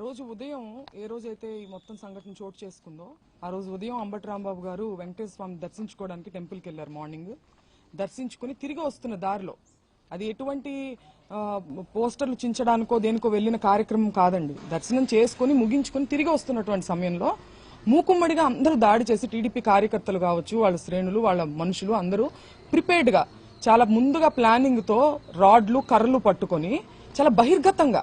రోజు ఉదయం ఏ రోజైతే ఈ మొత్తం సంఘటన చోటు చేసుకుందో ఆ రోజు ఉదయం అంబటి రాంబాబు గారు వెంకటేశ్వర స్వామి దర్శించుకోవడానికి టెంపుల్కి వెళ్ళారు మార్నింగ్. దర్శించుకుని తిరిగి వస్తున్న దారిలో అది ఎటువంటి పోస్టర్లు చించడానికో దేనికో వెళ్ళిన కార్యక్రమం కాదండి. దర్శనం చేసుకుని ముగించుకుని తిరిగి వస్తున్నటువంటి సమయంలో మూకుమ్మడిగా అందరూ దాడి చేసి టీడీపీ కార్యకర్తలు కావచ్చు వాళ్ళ శ్రేణులు వాళ్ళ మనుషులు అందరూ ప్రిపేర్డ్గా చాలా ముందుగా ప్లానింగ్తో రాడ్లు కర్రలు పట్టుకొని చాలా బహిర్గతంగా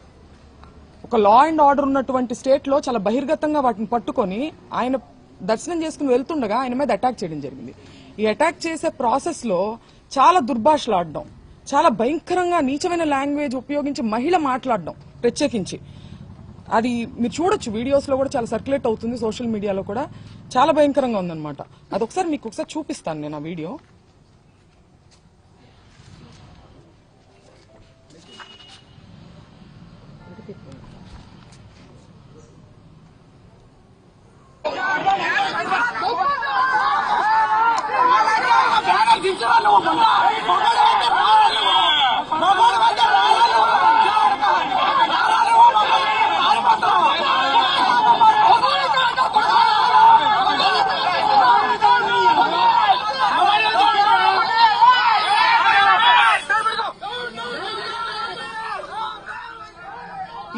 ఒక లా అండ్ ఆర్డర్ ఉన్నటువంటి స్టేట్లో చాలా బహిర్గతంగా వాటిని పట్టుకొని ఆయన దర్శనం చేసుకుని వెళ్తుండగా ఆయన మీద అటాక్ చేయడం జరిగింది. ఈ అటాక్ చేసే ప్రాసెస్లో చాలా దుర్భాషలాడడం చాలా భయంకరంగా నీచమైన లాంగ్వేజ్ ఉపయోగించి మహిళ మాట్లాడడం ప్రత్యేకించి. అది మీరు చూడొచ్చు వీడియోస్లో కూడా చాలా సర్క్యులేట్ అవుతుంది సోషల్ మీడియాలో కూడా. చాలా భయంకరంగా ఉందన్నమాట. అది ఒకసారి మీకు ఒకసారి చూపిస్తాను నేను ఆ వీడియో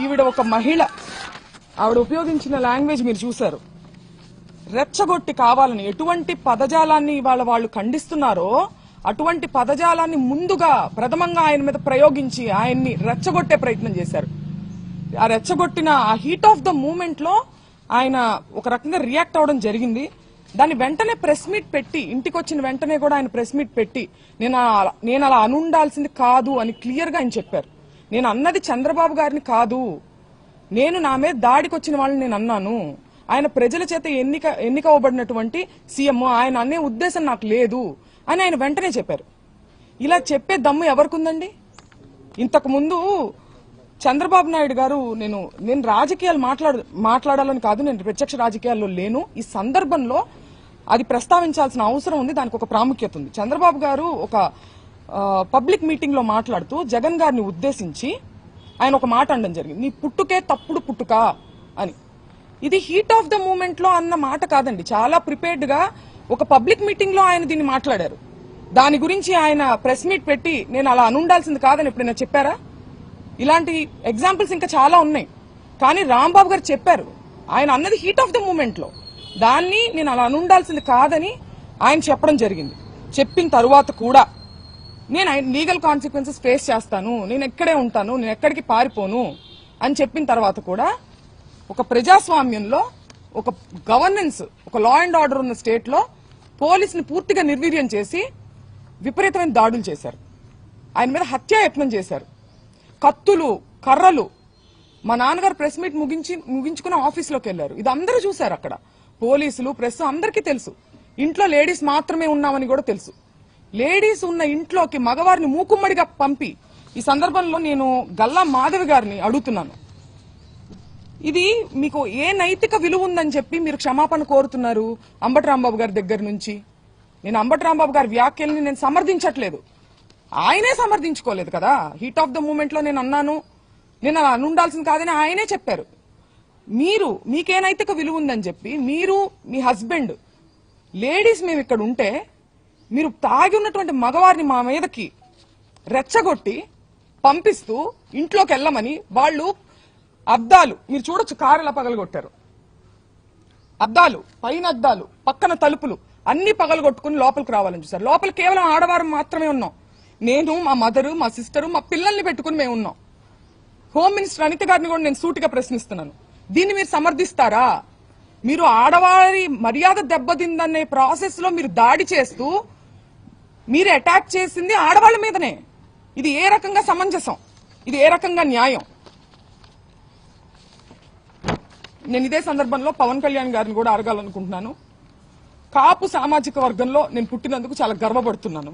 ఈవిడ ఒక మహిళ. ఆవిడ ఉపయోగించిన లాంగ్వేజ్ మీరు చూశారు. రెచ్చగొట్టి కావాలని ఎటువంటి పదజాలాన్ని ఇవాళ వాళ్ళు ఖండిస్తున్నారో అటువంటి పదజాలాన్ని ముందుగా ప్రథమంగా ఆయన మీద ప్రయోగించి ఆయన్ని రెచ్చగొట్టే ప్రయత్నం చేశారు. ఆ రెచ్చగొట్టిన ఆ హీట్ ఆఫ్ ద మూమెంట్లో ఆయన ఒక రకంగా రియాక్ట్ అవ్వడం జరిగింది. దాన్ని వెంటనే ప్రెస్ మీట్ పెట్టి ఇంటికి వచ్చిన వెంటనే కూడా ఆయన ప్రెస్ మీట్ పెట్టి నేను అలా- నేను అలా అనుండాల్సింది కాదు అని క్లియర్గా ఆయన చెప్పారు. నేను అన్నది చంద్రబాబు గారిని కాదు. నేను నా మీద దాడికి వచ్చిన వాళ్ళని నేను అన్నాను. ఆయన ప్రజల చేత ఎన్నిక ఎన్నిక అవ్వబడినటువంటి సీఎం ఆయన అనే ఉద్దేశం నాకు లేదు అని ఆయన వెంటనే చెప్పారు. ఇలా చెప్పే దమ్ము ఎవరికుందండి? ఇంతకుముందు చంద్రబాబు నాయుడు గారు నేను నేను రాజకీయాలు మాట్లాడ మాట్లాడాలని కాదు నేను ప్రత్యక్ష రాజకీయాల్లో లేను. ఈ సందర్భంలో అది ప్రస్తావించాల్సిన అవసరం ఉంది దానికి ఒక ప్రాముఖ్యత ఉంది. చంద్రబాబు గారు ఒక పబ్లిక్ మీటింగ్లో మాట్లాడుతూ జగన్ గారిని ఉద్దేశించి ఆయన ఒక మాట అనడం జరిగింది. నీ పుట్టుకే తప్పుడు పుట్టుక అని. ఇది హీట్ ఆఫ్ ద మూమెంట్లో అన్న మాట కాదండి. చాలా ప్రిపేర్డ్గా ఒక పబ్లిక్ మీటింగ్లో ఆయన దీన్ని మాట్లాడారు. దాని గురించి ఆయన ప్రెస్ మీట్ పెట్టి నేను అలా అనుండాల్సింది కాదని ఎప్పుడైనా చెప్పారా? ఇలాంటి ఎగ్జాంపుల్స్ ఇంకా చాలా ఉన్నాయి. కానీ రాంబాబు గారు చెప్పారు. ఆయన అన్నది హీట్ ఆఫ్ ద మూమెంట్లో. దాన్ని నేను అలా అనుండాల్సింది కాదని ఆయన చెప్పడం జరిగింది. చెప్పిన తరువాత కూడా నేను లీగల్ కాన్సిక్వెన్సెస్ ఫేస్ చేస్తాను. నేను ఎక్కడే ఉంటాను. నేను ఎక్కడికి పారిపోను అని చెప్పిన తర్వాత కూడా ఒక ప్రజాస్వామ్యంలో ఒక గవర్నెన్స్ ఒక లా అండ్ ఆర్డర్ ఉన్న స్టేట్లో పోలీసుని పూర్తిగా నిర్వీర్యం చేసి విపరీతమైన దాడులు చేశారు. ఆయన మీద హత్యాయత్నం చేశారు. కత్తులు కర్రలు. మా నాన్నగారు ప్రెస్ మీట్ ముగించి ముగించుకుని ఆఫీస్లోకి వెళ్ళారు ఇది అందరూ చూశారు అక్కడ. పోలీసులు ప్రెస్ అందరికీ తెలుసు. ఇంట్లో లేడీస్ మాత్రమే ఉన్నామని కూడా తెలుసు. లేడీస్ ఉన్న ఇంట్లోకి మగవారిని మూకుమ్మడిగా పంపి ఈ సందర్భంలో నేను గల్లా మాధవి గారిని అడుగుతున్నాను. ఇది మీకు ఏ నైతిక విలువ ఉందని చెప్పి మీరు క్షమాపణ కోరుతున్నారు అంబటి రాంబాబు గారి దగ్గర నుంచి. నేను అంబటి రాంబాబు గారి వ్యాఖ్యల్ని నేను సమర్థించట్లేదు. ఆయనే సమర్థించుకోలేదు కదా. హీట్ ఆఫ్ ద మూమెంట్లో నేను అన్నాను. నేను అలా అనుండాల్సింది కాదని ఆయనే చెప్పారు. మీరు మీకే నైతిక విలువ ఉందని చెప్పి మీరు మీ హస్బెండ్ లేడీస్ మేము ఇక్కడ ఉంటే మీరు తాగి ఉన్నటువంటి మగవారిని మా మీదకి రెచ్చగొట్టి పంపిస్తూ ఇంట్లోకి వెళ్ళమని వాళ్ళు అద్దాలు. మీరు చూడొచ్చు కారు ఎలా పగలగొట్టారు. అద్దాలు పైన అద్దాలు పక్కన తలుపులు అన్ని పగలగొట్టుకుని లోపలికి రావాలని చూసారు లోపల కేవలం ఆడవారు మాత్రమే ఉన్నాం. నేను మా మదరు మా సిస్టరు మా పిల్లల్ని పెట్టుకుని మేము ఉన్నాం. హోమ్ మినిస్టర్ అనిత గారిని కూడా నేను సూటిగా ప్రశ్నిస్తున్నాను. దీన్ని మీరు సమర్థిస్తారా? మీరు ఆడవారి మర్యాద దెబ్బతిందనే ప్రాసెస్లో మీరు దాడి చేస్తూ మీరు అటాక్ చేసింది ఆడవాళ్ళ మీదనే. ఇది ఏ రకంగా సమంజసం? ఇది ఏ రకంగా న్యాయం? నేను ఇదే సందర్భంలో పవన్ కళ్యాణ్ గారిని కూడా అడగాలనుకుంటున్నాను. కాపు సామాజిక వర్గంలో నేను పుట్టినందుకు చాలా గర్వపడుతున్నాను.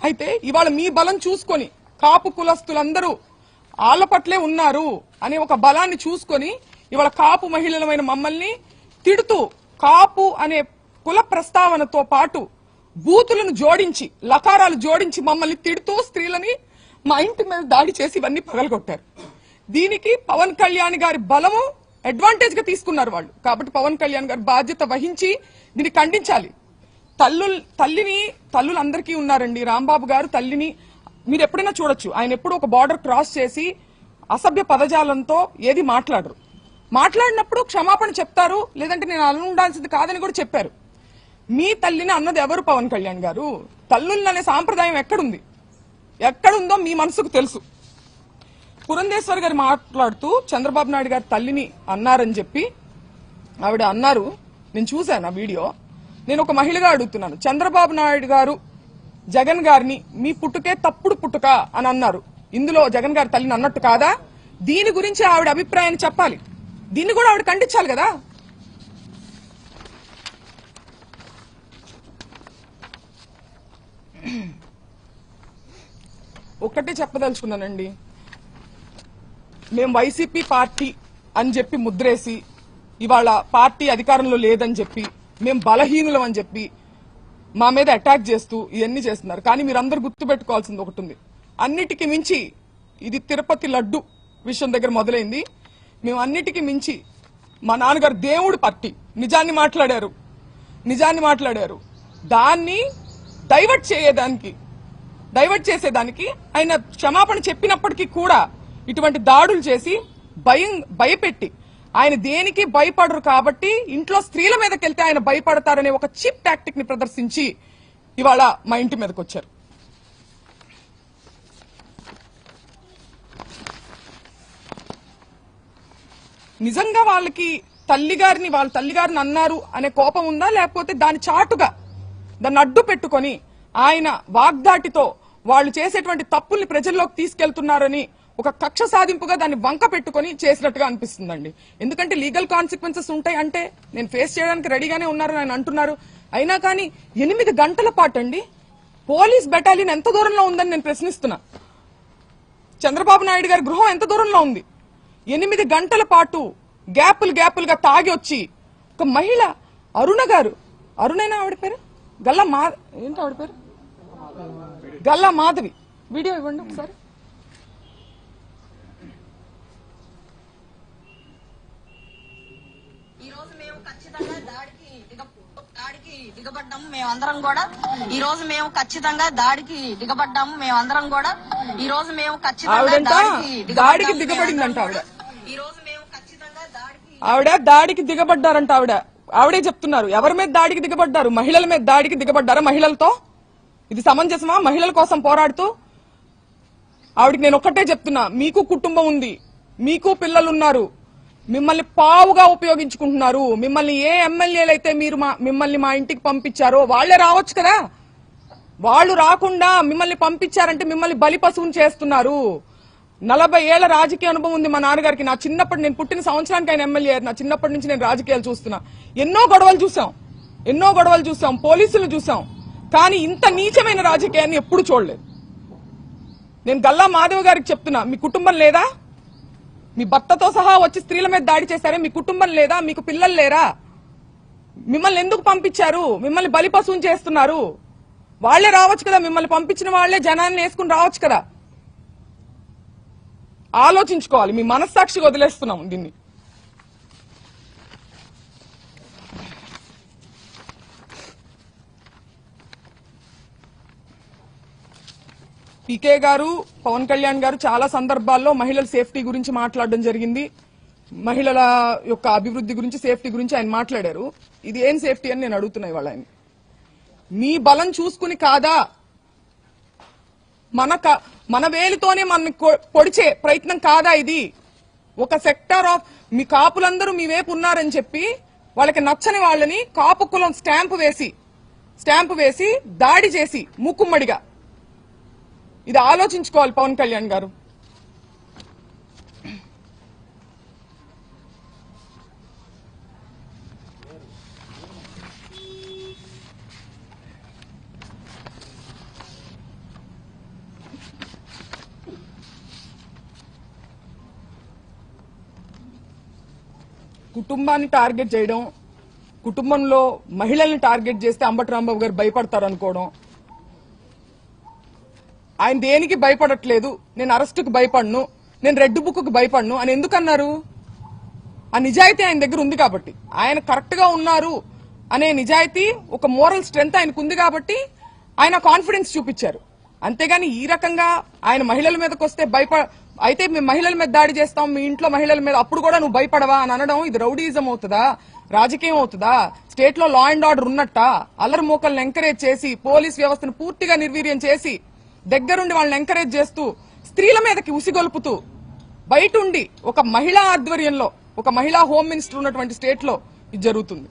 అయితే ఇవాళ మీ బలం చూసుకొని కాపు కులస్తులందరూ ఆళ్ళ పట్లే ఉన్నారు అనే ఒక బలాన్ని చూసుకొని ఇవాళ కాపు మహిళలమైన మమ్మల్ని తిడుతూ కాపు అనే కుల ప్రస్తావనతో పాటు బూతులను జోడించి లకారాలు జోడించి మమ్మల్ని తిడుతూ స్త్రీలని మా ఇంటి మీద దాడి చేసి ఇవన్నీ పగలగొట్టారు. దీనికి పవన్ కళ్యాణ్ గారి బలము అడ్వాంటేజ్గా తీసుకున్నారు వాళ్ళు. కాబట్టి పవన్ కళ్యాణ్ గారు బాధ్యత వహించి దీన్ని ఖండించాలి. తల్లు తల్లిని తల్లులు అందరికీ ఉన్నారండి. రాంబాబు గారు తల్లిని మీరు ఎప్పుడైనా చూడొచ్చు. ఆయన ఎప్పుడు ఒక బార్డర్ క్రాస్ చేసి అసభ్య పదజాలంతో ఏది మాట్లాడరు. మాట్లాడినప్పుడు క్షమాపణ చెప్తారు. లేదంటే నేను అలా ఉండాల్సింది కాదని కూడా చెప్పారు. మీ తల్లిని అన్నది ఎవరు పవన్ కళ్యాణ్ గారు? తల్లుల్ని అనే సాంప్రదాయం ఎక్కడుంది? ఎక్కడుందో మీ మనసుకు తెలుసు. పురంధేశ్వర్ గారు మాట్లాడుతూ చంద్రబాబు నాయుడు గారి తల్లిని అన్నారని చెప్పి ఆవిడ అన్నారు. నేను చూశాను ఆ వీడియో. నేను ఒక మహిళగా అడుగుతున్నాను. చంద్రబాబు నాయుడు గారు జగన్ గారిని మీ పుట్టుకే తప్పుడు పుట్టుక అని అన్నారు. ఇందులో జగన్ గారి తల్లిని అన్నట్టు కాదా? దీని గురించి ఆవిడ అభిప్రాయాన్ని చెప్పాలి. దీన్ని కూడా ఆవిడ ఖండించాలి కదా? ఒక్కటే చెప్పదలుచుకున్నానండి. మేము వైసీపీ పార్టీ అని చెప్పి ముద్రేసి ఇవాళ పార్టీ అధికారంలో లేదని చెప్పి మేము బలహీనులం అని చెప్పి మా మీద అటాక్ చేస్తూ ఇవన్నీ చేస్తున్నారు. కానీ మీరందరూ గుర్తుపెట్టుకోవాల్సింది ఒకటి ఉంది. అన్నిటికీ మించి ఇది తిరుపతి లడ్డు విషయం దగ్గర మొదలైంది. మేము అన్నిటికీ మించి మా నాన్నగారు దేవుడు పార్టీ. నిజాన్ని మాట్లాడారు. నిజాన్ని మాట్లాడారు. దాన్ని డైవర్ట్ చేయడానికి డైవర్ట్ చేసేదానికి ఆయన క్షమాపణ చెప్పినప్పటికీ కూడా ఇటువంటి దాడులు చేసి భయం భయపెట్టి. ఆయన దేనికి భయపడరు కాబట్టి ఇంట్లో స్త్రీల మీదకి వెళ్తే ఆయన భయపడతారనే ఒక చీప్ టాక్టిక్ని ప్రదర్శించి ఇవాళ మా ఇంటి మీదకి వచ్చారు నిజంగా వాళ్ళకి తల్లిగారిని వాళ్ళ తల్లిగారిని అన్నారు అనే కోపం ఉందా? లేకపోతే దాని చాటుగా దాన్ని అడ్డు పెట్టుకొని ఆయన వాగ్దాటితో వాళ్ళు చేసేటువంటి తప్పుల్ని ప్రజల్లోకి తీసుకెళ్తున్నారని ఒక కక్ష సాధింపుగా దాన్ని వంక పెట్టుకొని చేసినట్టుగా అనిపిస్తుందండి. ఎందుకంటే లీగల్ కాన్సిక్వెన్సెస్ ఉంటాయి అంటే నేను ఫేస్ చేయడానికి రెడీగానే ఉన్నారు ఆయన అంటున్నారు. అయినా కానీ ఎనిమిది గంటల పాటు అండి పోలీస్ బెటాలియన్ ఎంత దూరంలో ఉందని నేను ప్రశ్నిస్తున్నా. చంద్రబాబు నాయుడు గారి గృహం ఎంత దూరంలో ఉంది? ఎనిమిది గంటల పాటు గ్యాపులు గ్యాపులుగా తాగి వచ్చి ఒక మహిళ అరుణ గారు అరుణైనా ఆవిడ పేరు? గల్లా మా ఏంటి ఆవిడ పేరు? గల్లా మాధవి. వీడియో ఇవ్వండి ఒకసారి ఈ రోజు మేము ఖచ్చితంగా దాడికి దిగ దాడికి దిగబడ్డాము మేమందరం కూడా. ఈ రోజు మేము ఖచ్చితంగా దాడికి దిగబడ్డాము మేమందరం కూడా. ఈ రోజు మేము ఖచ్చితంగా దాడికి దిగబడిందంట ఆవిడ. ఈ రోజు మేము ఖచ్చితంగా దాడికి ఆవిడ దాడికి దిగబడ్డారంట ఆవిడ. ఆవిడే చెప్తున్నారు ఎవరి మీద దాడికి దిగబడ్డారు? మహిళల మీద దాడికి దిగబడ్డారా మహిళలతో? ఇది సమంజసమా? మహిళల కోసం పోరాడుతూ? ఆవిడకి నేను ఒక్కటే చెప్తున్నా మీకు కుటుంబం ఉంది మీకు పిల్లలు ఉన్నారు మిమ్మల్ని పావుగా ఉపయోగించుకుంటున్నారు. మిమ్మల్ని ఏ ఎమ్మెల్యేలు అయితే మీరు మా మిమ్మల్ని మా ఇంటికి పంపించారో వాళ్ళే రావచ్చు కదా? వాళ్ళు రాకుండా మిమ్మల్ని పంపించారంటే మిమ్మల్ని బలి చేస్తున్నారు. నలభై ఏళ్ళ రాజకీయ అనుభవం ఉంది మా నాన్నగారికి. నా చిన్నప్పటి నేను పుట్టిన సంవత్సరానికి ఆయన ఎమ్మెల్యే నా చిన్నప్పటి నుంచి నేను రాజకీయాలు చూస్తున్నా. ఎన్నో గొడవలు చూసాం ఎన్నో గొడవలు చూసాం పోలీసులు చూసాం కానీ ఇంత నీచమైన రాజకీయాన్ని ఎప్పుడు చూడలేదు. నేను గల్లా మాధవ్ గారికి చెప్తున్నా మీ కుటుంబం లేదా? మీ భర్తతో సహా వచ్చి స్త్రీల మీద దాడి చేశారే? మీ కుటుంబం లేదా? మీకు పిల్లలు లేరా? మిమ్మల్ని ఎందుకు పంపించారు? మిమ్మల్ని బలి పశువుని చేస్తున్నారు. వాళ్ళే రావచ్చు కదా. మిమ్మల్ని పంపించిన వాళ్ళే జనాన్ని వేసుకుని రావచ్చు కదా. ఆలోచించుకోవాలి. మీ మనస్సాక్షికి వదిలేస్తున్నాం దీన్ని. పీకే గారు పవన్ కళ్యాణ్ గారు చాలా సందర్భాల్లో మహిళల సేఫ్టీ గురించి మాట్లాడడం జరిగింది. మహిళల యొక్క అభివృద్ధి గురించి సేఫ్టీ గురించి ఆయన మాట్లాడారు. ఇది ఏం సేఫ్టీ అని నేను అడుగుతున్నా ఇవాళ ఆయన. మీ బలం చూసుకుని కాదా? మన క- మన వేలితోనే మన పొడిచే ప్రయత్నం కాదా ఇది? ఒక సెక్టర్ ఆఫ్ మీ కాపులందరూ మీ వైపు ఉన్నారని చెప్పి వాళ్ళకి నచ్చని వాళ్ళని కాపు కులం స్టాంపు వేసి స్టాంపు వేసి దాడి చేసి ముక్కుమ్మడిగా ఇది ఆలోచించుకోవాలి పవన్ కళ్యాణ్ గారు. కుటుంబాన్ని టార్గెట్ చేయడం కుటుంబంలో మహిళల్ని టార్గెట్ చేస్తే అంబటి రాంబాబు గారు భయపడతారు అనుకోవడం ఆయన దేనికి భయపడట్లేదు? నేను అరెస్టుకు భయపడను నేను రెడ్ బుక్కు భయపడను అని ఎందుకన్నారు? ఆ నిజాయితీ ఆయన దగ్గర ఉంది కాబట్టి. ఆయన కరెక్ట్గా ఉన్నారు అనే నిజాయితీ ఒక మోరల్ స్ట్రెంగ్త్ ఆయనకు ఉంది కాబట్టి ఆయన కాన్ఫిడెన్స్ చూపించారు. అంతేగాని ఈ రకంగా ఆయన మహిళల మీదకి వస్తే భయప అయితే మేము మహిళల మీద దాడి చేస్తాం మీ ఇంట్లో మహిళల మీద అప్పుడు కూడా నువ్వు భయపడవా అని అనడం ఇది రౌడీజం అవుతుందా? రాజకీయం అవుతుందా? స్టేట్లో లా అండ్ ఆర్డర్ ఉన్నట్ట? అల్లరి మూకల్ని ఎంకరేజ్ చేసి పోలీస్ వ్యవస్థను పూర్తిగా నిర్వీర్యం చేసి దగ్గరుండి వాళ్ళని ఎంకరేజ్ చేస్తూ స్త్రీల మీదకి ఉసిగొల్పుతూ బయట ఉండి ఒక మహిళా ఆధ్వర్యంలో ఒక మహిళా హోమ్ మినిస్టర్ ఉన్నటువంటి స్టేట్లో ఇది జరుగుతుంది.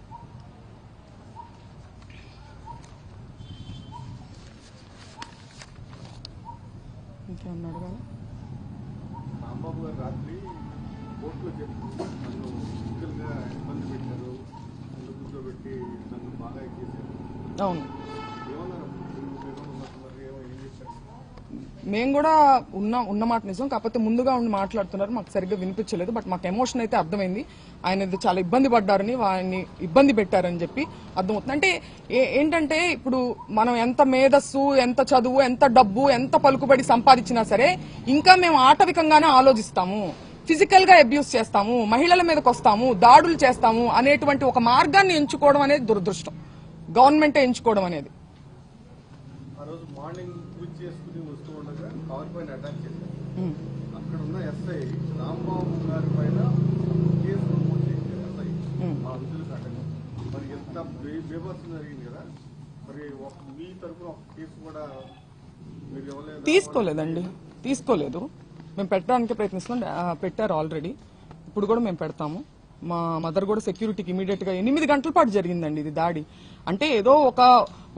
ఇంకేమన్నా అడగాలా? రాంబాబు గారు రాత్రి కోర్టులో చెప్పి నన్ను ఫిజికల్గా ఇబ్బంది పెట్టారు నన్ను కూర్చోబెట్టి నన్ను బాగా ఎక్కేశారు అవును ఏమన్నారు మీరు మీరు ఉన్నట్టున్నారు ఏమో ఏం చెప్పారు మేము కూడా ఉన్న ఉన్న మాట నిజం కాకపోతే ముందుగా ఉండి మాట్లాడుతున్నారు మాకు సరిగ్గా వినిపించలేదు బట్ మాకు ఎమోషన్ అయితే అర్థమైంది. ఆయన చాలా ఇబ్బంది పడ్డారని వారిని ఇబ్బంది పెట్టారని చెప్పి అర్థమవుతుంది. అంటే ఏ- ఏంటంటే ఇప్పుడు మనం ఎంత మేధస్సు ఎంత చదువు ఎంత డబ్బు ఎంత పలుకుబడి సంపాదించినా సరే ఇంకా మేము ఆటవికంగానే ఆలోచిస్తాము. ఫిజికల్గా అబ్యూస్ చేస్తాము మహిళల మీదకి వస్తాము దాడులు చేస్తాము అనేటువంటి ఒక మార్గాన్ని ఎంచుకోవడం అనేది దురదృష్టం. గవర్నమెంటే ఎంచుకోవడం అనేది. ఆ రోజు మార్నింగ్ పూజ చేసుకుని వస్తూ ఉండగా పవర్ పైన అటాక్ చేశారు. అక్కడ ఉన్న ఎస్ఐ రాంబాబు గారి పైన కేసు నమోదు చేశారు ఎస్ఐ మా విధులకు అడ్డంగా మరి ఎంత బే- బేభత్సం జరిగింది కదా మరి ఒక మీ తరఫున ఒక కేసు కూడా మీరు ఇవ్వలేదు? తీసుకోలేదండి. తీసుకోలేదు. మేము పెట్టడానికి ప్రయత్నిస్తున్నాం. ఆ, పెట్టారు ఆల్రెడీ. ఇప్పుడు కూడా మేము పెడతాము. మా మదర్ కూడా సెక్యూరిటీకి ఇమీడియట్గా ఎనిమిది గంటల పాటు జరిగిందండి ఇది దాడి. అంటే ఏదో ఒక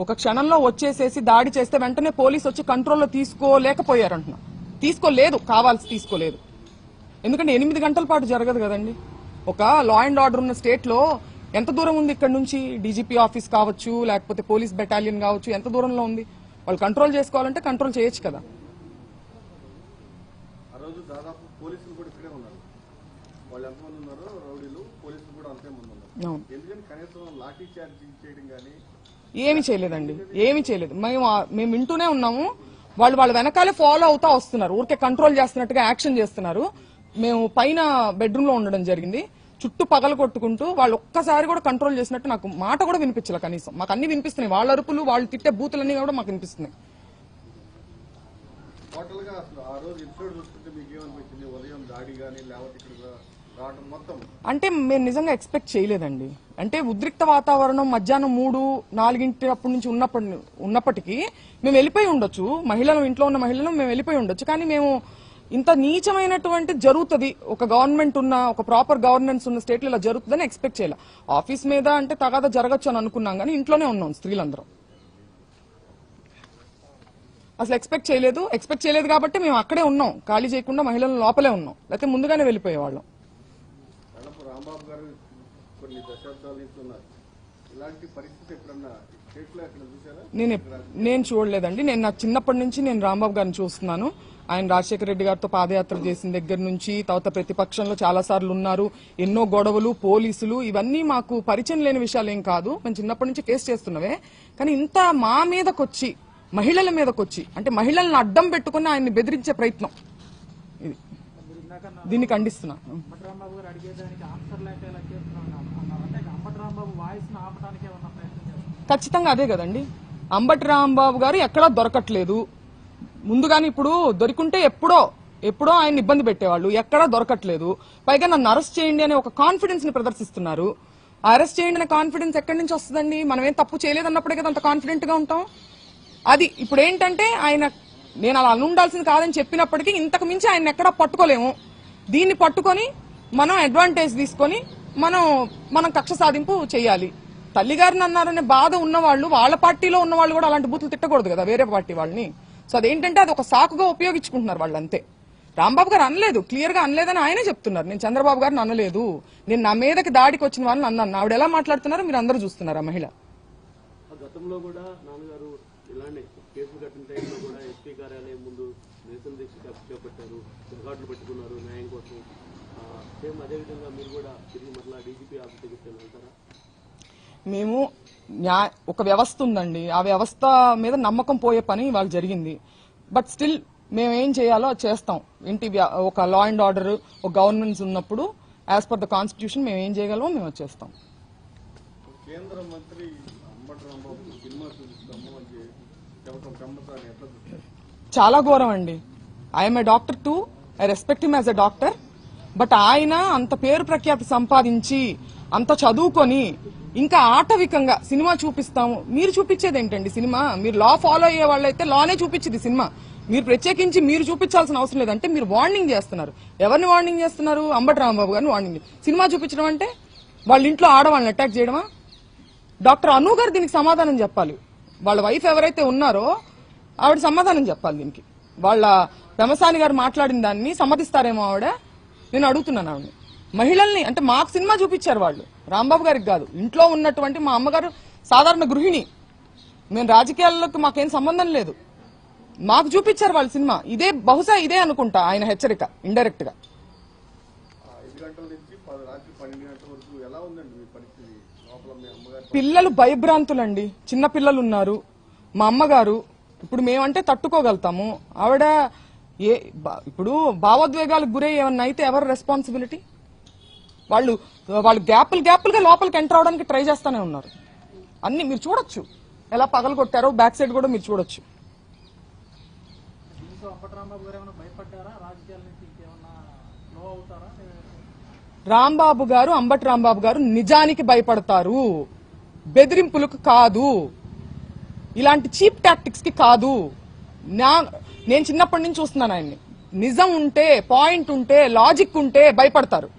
ఒక క్షణంలో వచ్చేసేసి దాడి చేస్తే వెంటనే పోలీస్ వచ్చి కంట్రోల్లో తీసుకోలేకపోయారంటున్నా. తీసుకోలేదు కావాల్సి తీసుకోలేదు. ఎందుకంటే ఎనిమిది గంటల పాటు జరగదు కదండి. ఒక లా అండ్ ఆర్డర్ ఉన్న స్టేట్లో ఎంత దూరం ఉంది ఇక్కడ నుంచి? డీజీపీ ఆఫీస్ కావచ్చు లేకపోతే పోలీస్ బెటాలియన్ కావచ్చు ఎంత దూరంలో ఉంది? వాళ్ళు కంట్రోల్ చేసుకోవాలంటే కంట్రోల్ చేయొచ్చు కదా ఆ రోజు దాదాపు పోలీసులు కూడా ఇక్కడే ఉన్నారు వాళ్ళు ఎంతమంది ఉన్నారో రౌడీలు పోలీసులు కూడా అంతే మంది ఉన్నారు అవును ఎందుకని కనీసం లాఠీ చార్జ్ చేయడం కానీ ఏమి చేయలేదండి. ఏమి చేయలేదు. మేము మేము వింటూనే ఉన్నాము. వాళ్ళు వాళ్ళ వెనకాలే ఫాలో అవుతా వస్తున్నారు. ఊరికే కంట్రోల్ చేస్తున్నట్టుగా యాక్షన్ చేస్తున్నారు. మేము పైన బెడ్రూమ్లో ఉండడం జరిగింది. చుట్టూ పగల కొట్టుకుంటూ వాళ్ళు ఒక్కసారి కూడా కంట్రోల్ చేసినట్టు నాకు మాట కూడా వినిపించలే కనీసం. మాకు అన్ని వినిపిస్తున్నాయి. వాళ్ళ అరుపులు వాళ్ళు తిట్టే బూతులన్నీ కూడా మాకు వినిపిస్తున్నాయి. టోటల్గా అసలు ఆ రోజు ఎపిసోడ్ చూస్తుంటే మీకు ఏమనిపించింది ఉదయం దాడి కానీ లేకపోతే ఇక్కడ రావడం మొత్తం అంటే మేము నిజంగా ఎక్స్పెక్ట్ చేయలేదండి. అంటే ఉద్రిక్త వాతావరణం మధ్యాహ్నం మూడు నాలుగింటి అప్పటి నుంచి ఉన్నప్పటి ఉన్నప్పటికీ మేము వెళ్ళిపోయి ఉండొచ్చు. మహిళలు ఇంట్లో ఉన్న మహిళలు మేము వెళ్ళిపోయి ఉండొచ్చు. కానీ మేము ఇంత నీచమైనటువంటి జరుగుతుంది. ఒక గవర్నమెంట్ ఉన్న ఒక ప్రాపర్ గవర్నెన్స్ ఉన్న స్టేట్లో ఇలా జరుగుతుందని ఎక్స్పెక్ట్ చేయాలి. ఆఫీస్ మీద అంటే తగాద జరగచ్చు అని అనుకున్నాం కానీ ఇంట్లోనే ఉన్నాం స్త్రీలందరం. అసలు ఎక్స్పెక్ట్ చేయలేదు. ఎక్స్పెక్ట్ చేయలేదు కాబట్టి మేము అక్కడే ఉన్నాం. ఖాళీ చేయకుండా మహిళలు లోపలే ఉన్నాం. లేకపోతే ముందుగానే వెళ్ళిపోయేవాళ్ళం. రాంబాబు గారు కొన్ని దశాబ్దాల నుంచి ఉన్నారు ఇలాంటి పరిస్థితి ఎప్పుడన్నా నేను నేను చూడలేదండి. నేను నా చిన్నప్పటి నుంచి నేను రాంబాబు గారిని చూస్తున్నాను. ఆయన రాజశేఖర రెడ్డి గారితో పాదయాత్ర చేసిన దగ్గర నుంచి తర్వాత ప్రతిపక్షంలో చాలా సార్లు ఉన్నారు. ఎన్నో గొడవలు పోలీసులు ఇవన్నీ మాకు పరిచయం లేని విషయాలు ఏం కాదు. మేము చిన్నప్పటి నుంచి కేసు చేస్తున్నవే. కానీ ఇంత మా మీదకొచ్చి మహిళల మీదకొచ్చి అంటే మహిళలను అడ్డం పెట్టుకుని ఆయన్ని బెదిరించే ప్రయత్నం. ఇది. దీన్ని ఖండిస్తున్నా. ఖచ్చితంగా అదే కదండి. అంబటి రాంబాబు గారు ఎక్కడా దొరకట్లేదు. ముందుగానే ఇప్పుడు దొరికుంటే ఎప్పుడో ఎప్పుడో ఆయన ఇబ్బంది పెట్టేవాళ్ళు. ఎక్కడా దొరకట్లేదు. పైగా నన్ను అరెస్ట్ చేయండి అనే ఒక కాన్ఫిడెన్స్ని ప్రదర్శిస్తున్నారు. అరెస్ట్ చేయండి అనే కాన్ఫిడెన్స్ ఎక్కడి నుంచి వస్తుందండి? మనం ఏం తప్పు చేయలేదన్నప్పుడే కదా అంత కాన్ఫిడెంట్గా ఉంటాం. అది ఇప్పుడు ఏంటంటే ఆయన నేను అలా ఉండాల్సింది కాదని చెప్పినప్పటికీ ఇంతకు మించి ఆయన ఎక్కడా పట్టుకోలేము. దీన్ని పట్టుకొని మనం అడ్వాంటేజ్ తీసుకొని మనం మనం కక్ష సాధింపు చేయాలి. తల్లిగారిని అన్నారనే బాధ ఉన్నవాళ్ళు వాళ్ళ పార్టీలో ఉన్న వాళ్ళు కూడా అలాంటి బూతులు తిట్టకూడదు కదా వేరే పార్టీ వాళ్ళని. సో అదేంటంటే అది ఒక సాకుగా ఉపయోగించుకుంటున్నారు వాళ్ళు అంతే రాంబాబు గారు అనలేదు క్లియర్గా అనలేదని ఆయనే చెప్తున్నారు. నేను చంద్రబాబు గారిని అనలేదు. నేను నా మీదకి దాడికి వచ్చిన వాళ్ళని అన్నాను. ఆవిడ ఎలా మాట్లాడుతున్నారో మీరు అందరూ చూస్తున్నారు ఆ మహిళ గతంలో కూడా నాన్నగారు ఇలానే కేసులు కట్టిన టైంలో కూడా ఎస్పీ కార్యాలయం ముందు నిరసన దీక్ష చేపట్టారు రికార్డులు పెట్టుకున్నారు సేమ్ అదేవిధంగా మీరు కూడా తిరిగి మరలా డీజీపీ ఆఫీస్ దగ్గరికి వెళ్తారా? మేము న్యాయ ఒక వ్యవస్థ ఉందండి. ఆ వ్యవస్థ మీద నమ్మకం పోయే పని వాళ్ళు జరిగింది. బట్ స్టిల్ మేము ఏం చేయాలో అది చేస్తాం. ఇంటి ఒక లా అండ్ ఆర్డర్ ఒక గవర్నమెంట్స్ ఉన్నప్పుడు యాజ్ పర్ ద కాన్స్టిట్యూషన్ మేము ఏం చేయగలమో మేము అది చేస్తాం. కేంద్ర మంత్రి అంబటి రాంబాబు సినిమా చూపిస్తాము అని చెప్పడం కమ్మసారి ఎట్లా చూస్తారు? చాలా ఘోరం అండి. I'm a doctor too I respect him as a doctor but ఆయన అంత పేరు ప్రఖ్యాతి సంపాదించి అంత చదువుకొని ఇంకా ఆటవికంగా సినిమా చూపిస్తాము. మీరు చూపించేది ఏంటండి సినిమా? మీరు లా ఫాలో అయ్యే వాళ్ళైతే లానే చూపించింది సినిమా. మీరు ప్రత్యేకించి మీరు చూపించాల్సిన అవసరం లేదంటే మీరు వార్నింగ్ చేస్తున్నారు. ఎవరిని వార్నింగ్ చేస్తున్నారు? అంబటి రాంబాబు గారిని వార్నింగ్ సినిమా చూపించడం అంటే వాళ్ళ ఇంట్లో ఆడవాళ్ళని అటాక్ చేయడమా? డాక్టర్ అను గారు దీనికి సమాధానం చెప్పాలి. వాళ్ళ వైఫ్ ఎవరైతే ఉన్నారో ఆవిడ సమాధానం చెప్పాలి దీనికి. వాళ్ళ పెమసాని గారు మాట్లాడిన దాన్ని సమ్మతిస్తారేమో ఆవిడ? నేను అడుగుతున్నాను ఆవిడని. మహిళల్ని అంటే మాకు సినిమా చూపించారు వాళ్ళు. రాంబాబు గారికి కాదు. ఇంట్లో ఉన్నటువంటి మా అమ్మగారు సాధారణ గృహిణి. మేము రాజకీయాల్లోకి మాకేం సంబంధం లేదు. మాకు చూపించారు వాళ్ళ సినిమా. ఇదే బహుశా ఇదే అనుకుంటా ఆయన హెచ్చరిక ఇండైరెక్ట్గా పిల్లలు భయభ్రాంతులండి. చిన్న పిల్లలు ఉన్నారు మా అమ్మగారు ఇప్పుడు మేమంటే తట్టుకోగలుగుతాము. ఆవిడ ఏ ఇప్పుడు భావోద్వేగాలకు గురై ఏమన్నా అయితే ఎవరు రెస్పాన్సిబిలిటీ వాళ్ళు వాళ్ళు గ్యాపులు గ్యాపులుగా లోపలికి ఎంటర్ అవడానికి ట్రై చేస్తానే ఉన్నారు. అన్ని మీరు చూడొచ్చు. ఎలా పగలు కొట్టారో బ్యాక్ సైడ్ కూడా మీరు చూడొచ్చు. రాంబాబు గారు అంబటి రాంబాబు గారు నిజానికి భయపడతారు. బెదిరింపులకు కాదు. ఇలాంటి చీప్ టాక్టిక్స్కి కాదు. నా నేను చిన్నప్పటి నుంచి చూస్తున్నాను ఆయన్ని. నిజం ఉంటే పాయింట్ ఉంటే లాజిక్ ఉంటే భయపడతారు.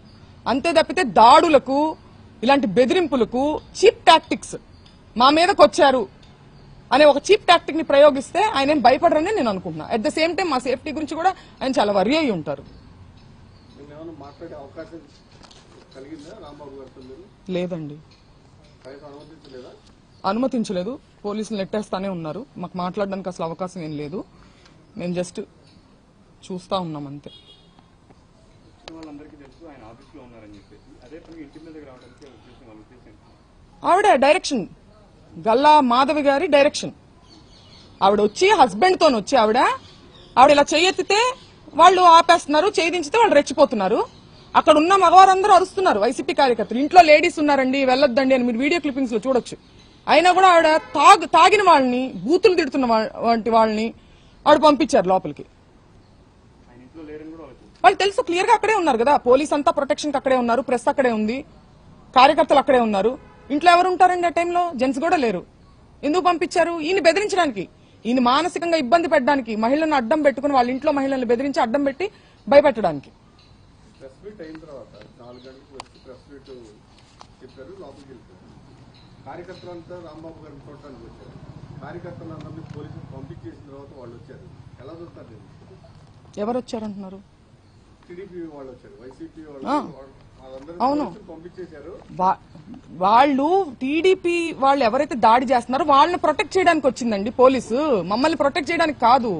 అంతే తప్పితే దాడులకు ఇలాంటి బెదిరింపులకు చీప్ టాక్టిక్స్ మా మీదకి వచ్చారు అనే ఒక చీప్ టాక్టిక్ని ప్రయోగిస్తే ఆయన ఏం భయపడరని నేను అనుకుంటున్నా. అట్ ద సేమ్ టైం మా సేఫ్టీ గురించి కూడా ఆయన చాలా వరి అయి ఉంటారు. లేదండి. అనుమతించలేదు. పోలీసులు నెట్టేస్తానే ఉన్నారు. మాకు మాట్లాడడానికి అసలు అవకాశం ఏం లేదు. మేము జస్ట్ చూస్తా ఉన్నాం అంతే. ఆవిడ డైరెక్షన్ గల్లా మాధవి గారి డైరెక్షన్ ఆవిడ వచ్చి హస్బెండ్తో వచ్చి ఆవిడ ఆవిడ ఇలా చెయ్యెత్తితే వాళ్ళు ఆపేస్తున్నారు చేయి దించితే వాళ్ళు రెచ్చిపోతున్నారు. అక్కడ ఉన్న మగవారందరూ అరుస్తున్నారు వైసీపీ కార్యకర్తలు. ఇంట్లో లేడీస్ ఉన్నారండి వెళ్ళొద్దండి అని మీరు వీడియో క్లిప్పింగ్స్లో చూడొచ్చు. అయినా కూడా ఆవిడ తాగు తాగిన వాళ్ళని బూతులు తిడుతున్న వంటి వాళ్ళని ఆడు పంపించారు లోపలికి. వాళ్ళు తెలుసు క్లియర్గా అక్కడే ఉన్నారు కదా. పోలీస్ అంతా ప్రొటెక్షన్ అక్కడే ఉన్నారు ప్రెస్ అక్కడే ఉంది కార్యకర్తలు అక్కడే ఉన్నారు. ఇంట్లో ఎవరు ఉంటారండి ఆ టైంలో? జెంట్స్ కూడా లేరు. ఎందుకు పంపించారు? ఈయన బెదిరించడానికి. ఈయన మానసికంగా ఇబ్బంది పెట్టడానికి మహిళలను అడ్డం పెట్టుకుని వాళ్ళ ఇంట్లో మహిళలను బెదిరించి అడ్డం పెట్టి భయపెట్టడానికి. కార్యకర్తలంతా రాంబాబు గారిని చూడటానికి వచ్చారు. కార్యకర్తలందరినీ పోలీసులు పంపించేసిన తర్వాత వాళ్ళు వచ్చారు ఎలా చూస్తారు? ఎవరు వచ్చారంటున్నారు టీడీపీ వాళ్ళు వచ్చారు వైసీపీ వాళ్ళు అవును. వాళ్ళు టీడీపీ వాళ్ళు ఎవరైతే దాడి చేస్తున్నారో వాళ్ళని ప్రొటెక్ట్ చేయడానికి వచ్చిందండి పోలీసు. మమ్మల్ని ప్రొటెక్ట్ చేయడానికి కాదు.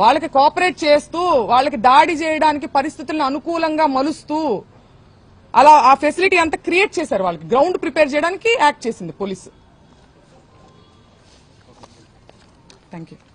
వాళ్ళకి కోఆపరేట్ చేస్తూ వాళ్ళకి దాడి చేయడానికి పరిస్థితులను అనుకూలంగా మలుస్తూ అలా ఆ ఫెసిలిటీ అంతా క్రియేట్ చేశారు వాళ్ళకి. గ్రౌండ్ ప్రిపేర్ చేయడానికి యాక్ట్ చేసింది పోలీసు. Thank you.